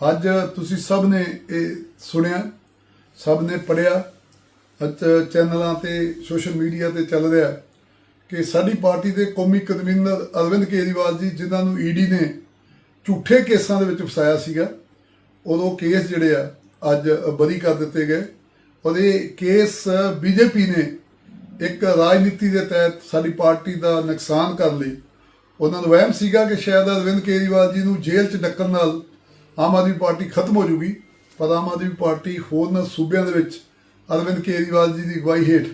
ਅੱਜ ਤੁਸੀਂ ਸਭ ਨੇ ਇਹ ਸੁਣਿਆ, ਸਭ ਨੇ ਪੜਿਆ ਅੱਜ ਚੈਨਲਾਂ ਤੇ, ਸੋਸ਼ਲ ਮੀਡੀਆ ਤੇ ਚੱਲ ਰਿਹਾ ਕਿ ਸਾਡੀ ਪਾਰਟੀ ਦੇ ਕੌਮੀ ਕਨਵੀਨਰ ਅਰਵਿੰਦ ਕੇਜਰੀਵਾਲ ਜੀ, ਜਿਨ੍ਹਾਂ ਨੂੰ ਈਡੀ ਨੇ ਝੂਠੇ ਕੇਸਾਂ ਦੇ ਵਿੱਚ ਫਸਾਇਆ ਸੀਗਾ, ਉਦੋਂ ਕੇਸ ਜਿਹੜੇ ਆ, ਅੱਜ ਬਰੀ ਕਰ ਦਿੱਤੇ ਗਏ। ਔਰ ਇਹ ਕੇਸ ਬੀਜੇਪੀ ਨੇ ਇੱਕ ਰਾਜਨੀਤੀ ਦੇ ਤਹਿਤ ਸਾਡੀ ਪਾਰਟੀ ਦਾ ਨੁਕਸਾਨ ਕਰ ਲਈ, ਉਹਨਾਂ ਨੂੰ ਵਹਿਮ ਸੀਗਾ ਕਿ ਸ਼ਾਇਦ ਅਰਵਿੰਦ ਕੇਜਰੀਵਾਲ ਜੀ ਨੂੰ ਜੇਲ੍ਹ 'ਚ ਡੱਕਣ ਨਾਲ ਆਮ ਆਦਮੀ ਪਾਰਟੀ ਖਤਮ ਹੋ ਜੂਗੀ, ਪਰ ਆਮ ਆਦਮੀ ਪਾਰਟੀ ਹੋਰਨਾਂ ਸੂਬਿਆਂ ਦੇ ਵਿੱਚ ਅਰਵਿੰਦ ਕੇਜਰੀਵਾਲ ਜੀ ਦੀ ਅਗਵਾਈ ਹੇਠ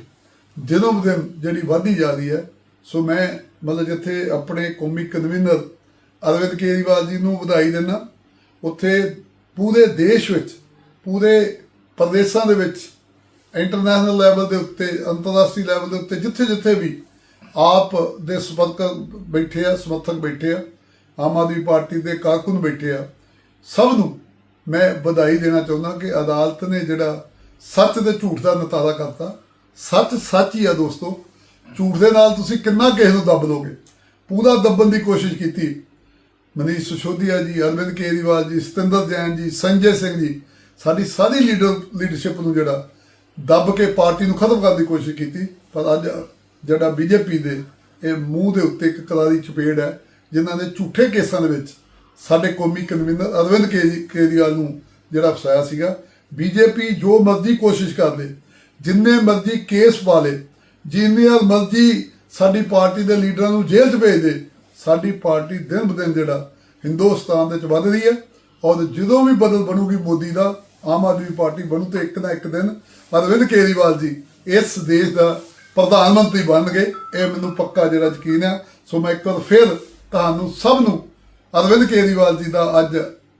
ਦਿਨੋਂ ਦਿਨ ਜਿਹੜੀ ਵਧਦੀ ਜਾ ਰਹੀ ਹੈ। ਸੋ ਮੈਂ ਮਤਲਬ ਜਿੱਥੇ ਆਪਣੇ ਕੌਮੀ ਕਨਵੀਨਰ ਅਰਵਿੰਦ ਕੇਜਰੀਵਾਲ ਜੀ ਨੂੰ ਵਧਾਈ ਦਿੰਦਾ, ਉੱਥੇ ਪੂਰੇ ਦੇਸ਼ ਵਿੱਚ, ਪੂਰੇ ਪ੍ਰਦੇਸ਼ਾਂ ਦੇ ਵਿੱਚ ਇੰਟਰਨੈਸ਼ਨਲ ਲੈਵਲ ਦੇ ਉੱਤੇ, ਅੰਤਰਰਾਸ਼ਟਰੀ ਲੈਵਲ ਦੇ ਉੱਤੇ, ਜਿੱਥੇ ਜਿੱਥੇ ਵੀ ਆਪ ਦੇ ਸਮਰਥਕ ਬੈਠੇ ਆ, ਸਮਰਥਕ ਬੈਠੇ ਆ, ਆਮ ਆਦਮੀ ਪਾਰਟੀ ਦੇ ਕਾਰਕੁਨ ਬੈਠੇ ਆ ਸਭ ਨੂੰ ਮੈਂ ਵਧਾਈ ਦੇਣਾ ਚਾਹੁੰਦਾ ਕਿ ਅਦਾਲਤ ਨੇ ਜਿਹੜਾ ਸੱਚ ਤੇ ਝੂਠ ਦਾ ਨਤਾਰਾ ਕਰਤਾ, ਸੱਚ ਸੱਚ ਹੀ ਆ ਦੋਸਤੋ। ਝੂਠ ਦੇ ਨਾਲ ਤੁਸੀਂ ਕਿੰਨਾ ਕਿਸੇ ਨੂੰ ਦੱਬ ਲੋਗੇ ਪੂਰਾ ਦੱਬਣ ਦੀ ਕੋਸ਼ਿਸ਼ ਕੀਤੀ। ਮਨੀਸ਼ ਸਿਸੋਦੀਆ ਜੀ, ਅਰਵਿੰਦ ਕੇਜਰੀਵਾਲ ਜੀ, ਸਤਿੰਦਰ ਜੈਨ ਜੀ, ਸੰਜੇ ਸਿੰਘ ਜੀ, ਸਾਡੀ ਸਾਰੀ ਲੀਡਰ, ਲੀਡਰਸ਼ਿਪ ਨੂੰ ਜਿਹੜਾ ਦੱਬ ਕੇ ਪਾਰਟੀ ਨੂੰ ਖਤਮ ਕਰਨ ਦੀ ਕੋਸ਼ਿਸ਼ ਕੀਤੀ। ਪਰ ਅੱਜ ਜਿਹੜਾ ਬੀਜੇਪੀ ਦੇ ਇਹ ਮੂੰਹ ਦੇ ਉੱਤੇ ਇੱਕ ਕਰਾਰੀ ਚਪੇੜ ਹੈ, ਜਿਨ੍ਹਾਂ ਦੇ ਝੂਠੇ ਕੇਸਾਂ ਦੇ ਵਿੱਚ ਸਾਡੇ ਕੌਮੀ ਕਨਵੀਨਰ ਅਰਵਿੰਦ ਕੇਜਰੀਵਾਲ ਨੂੰ ਜਿਹੜਾ ਫਸਾਇਆ ਸੀਗਾ। ਬੀਜੇਪੀ ਜੋ ਮਰਜ਼ੀ ਕੋਸ਼ਿਸ਼ ਕਰ ਲੇ, ਜਿੰਨੇ ਮਰਜ਼ੀ ਕੇਸ ਪਾ ਲੇ ਜਿੰਨੀ ਮਰਜ਼ੀ ਸਾਡੀ ਪਾਰਟੀ ਦੇ ਲੀਡਰਾਂ ਨੂੰ ਜੇਲ੍ਹ 'ਚ ਭੇਜ ਦੇ, ਸਾਡੀ ਪਾਰਟੀ ਦਿਨ ਬ ਦਿਨ ਜਿਹੜਾ ਹਿੰਦੁਸਤਾਨ ਦੇ ਵਿੱਚ ਵੱਧ ਰਹੀ ਹੈ ਔਰ ਜਦੋਂ ਵੀ ਬਦਲ ਬਣੂਗੀ ਮੋਦੀ ਦਾ, ਆਮ ਆਦਮੀ ਪਾਰਟੀ ਬਣੂ ਤੇ ਇੱਕ ਨਾ ਇੱਕ ਦਿਨ ਅਰਵਿੰਦ ਕੇਜਰੀਵਾਲ ਜੀ ਇਸ ਦੇਸ਼ ਦਾ ਪ੍ਰਧਾਨ ਮੰਤਰੀ ਬਣਨਗੇ। ਇਹ ਮੈਨੂੰ ਪੱਕਾ ਜਿਹੜਾ ਯਕੀਨ ਹੈ ਸੋ ਮੈਂ ਇੱਕ ਵਾਰ ਫਿਰ ਤੁਹਾਨੂੰ ਸਭ ਨੂੰ ਅਰਵਿੰਦ ਕੇਜਰੀਵਾਲ ਜੀ ਦਾ ਅੱਜ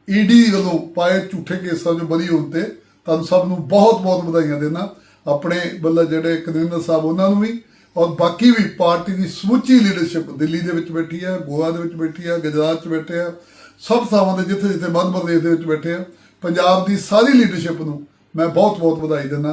ਈਡੀ ਵੱਲੋਂ ਪਾਏ ਝੂਠੇ ਕੇਸਾਂ 'ਚੋਂ ਬਰੀ ਹੋਣ ਤੇ ਤੁਹਾਨੂੰ ਸਭ ਨੂੰ ਬਹੁਤ ਬਹੁਤ ਵਧਾਈਆਂ ਦੇਣਾ। ਆਪਣੇ ਵੱਲੋਂ ਜਿਹੜੇ ਕਨਵੀਨਰ ਸਾਹਿਬ, ਉਹਨਾਂ ਨੂੰ ਵੀ ਔਰ ਬਾਕੀ ਵੀ ਪਾਰਟੀ ਦੀ ਸਮੁੱਚੀ ਲੀਡਰਸ਼ਿਪ ਦਿੱਲੀ ਦੇ ਵਿੱਚ ਬੈਠੀ ਹੈ, ਗੋਆ ਦੇ ਵਿੱਚ ਬੈਠੀ ਹੈ, ਗੁਜਰਾਤ 'ਚ ਬੈਠੇ ਆ, ਸਭ ਥਾਵਾਂ ਤੇ ਜਿੱਥੇ ਜਿੱਥੇ ਮੱਧ ਪ੍ਰਦੇਸ਼ ਦੇ ਵਿੱਚ ਬੈਠੇ ਆ, ਪੰਜਾਬ ਦੀ ਸਾਰੀ ਲੀਡਰਸ਼ਿਪ ਨੂੰ ਮੈਂ ਬਹੁਤ ਬਹੁਤ ਵਧਾਈ ਦਿੰਦਾ।